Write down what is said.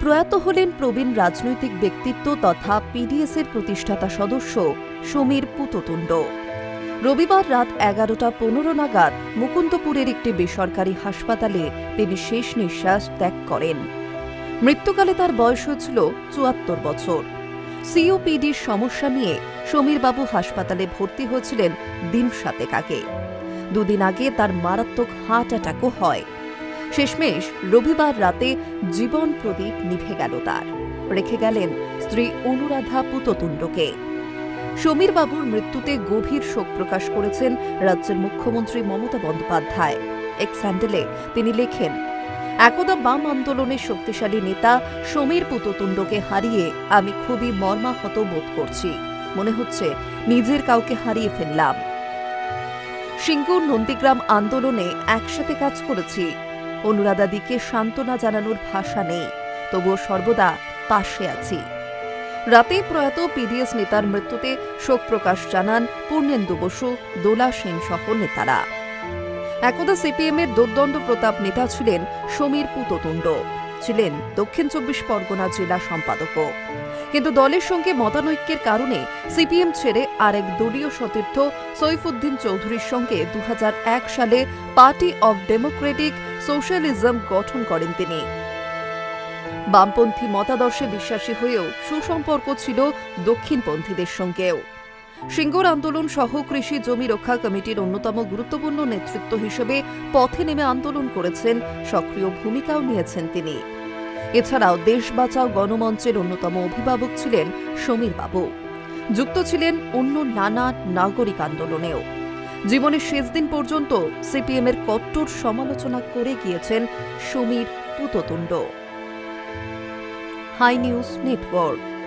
প্রয়াত হলেন প্রবীণ রাজনৈতিক ব্যক্তিত্ব তথা পিডিএসের প্রতিষ্ঠাতা সদস্য সমীর পুততুণ্ড। রবিবার রাত এগারোটা পনেরো নাগাদ মুকুন্দপুরের একটি বেসরকারি হাসপাতালে তিনি শেষ নিঃশ্বাস ত্যাগ করেন। মৃত্যুকালে তার বয়স হয়েছিল চুয়াত্তর বছর। সিওপিডির সমস্যা নিয়ে সমীরবাবু হাসপাতালে ভর্তি হয়েছিলেন দিন সাতেক আগে। দুদিন আগে তার মারাত্মক হার্ট অ্যাটাকও হয়। শেষমেশ রবিবার রাতে জীবন প্রদীপ নিভে গেল তার। রেখে গেলেন স্ত্রী অনুরাধা পুততুণ্ডকে। সমীর বাবুর মৃত্যুতে গভীর শোক প্রকাশ করেছেন রাজ্যের মুখ্যমন্ত্রী মমতা বন্দ্যোপাধ্যায়। এক স্যান্ডেলে তিনি লেখেন, একদা বাম আন্দোলনের শক্তিশালী নেতা সমীর পুততুণ্ডকে হারিয়ে আমি খুবই মর্মাহত বোধ করছি। মনে হচ্ছে নিজের কাউকে হারিয়ে ফেললাম। সিঙ্গুর নন্দীগ্রাম আন্দোলনে একসাথে কাজ করেছি। অনুরাধাদিকে সান্ত্বনা জানানোর ভাষা নেই, তবুও সর্বদা পাশে আছি। রাতে প্রয়াত পিডিএস নেতার মৃত্যুতে শোক প্রকাশ জানান পূর্ণেন্দু বসু, দোলা সেন সহ নেতারা। একদা সিপিএমের দোর্দণ্ড প্রতাপ নেতা ছিলেন সমীর পুততুণ্ড। ছিলেন দক্ষিণ চব্বিশ পরগনা জেলা সম্পাদকও। কিন্তু দলের সঙ্গে মতানৈক্যের কারণে সিপিএম ছেড়ে আরেক দলীয় সতীর্থ সৈফুদ্দিন চৌধুরীর সঙ্গে দু হাজার এক সালে পার্টি অব ডেমোক্রেটিক সোশ্যালিজম গঠন করেন তিনি। বামপন্থী মতাদর্শে বিশ্বাসী হয়েও সুসম্পর্ক ছিল দক্ষিণপন্থীদের সঙ্গেও। সিঙ্গুর আন্দোলন সহ কৃষি জমি রক্ষা কমিটির অন্যতম গুরুত্বপূর্ণ নেতৃত্ব হিসেবে পথে নেমে আন্দোলন করেছেন, সক্রিয় ভূমিকাও নিয়েছেন তিনি। এছাড়াও দেশ বাঁচাও গণমঞ্চের অন্যতম অভিভাবক ছিলেন সমীর বাবু। যুক্ত ছিলেন অন্য নানা নাগরিক আন্দোলনেও। জীবনের শেষ দিন পর্যন্ত সিপিএমের কট্টর সমালোচনা করে গিয়েছেন Samir Puttatunda. High news network.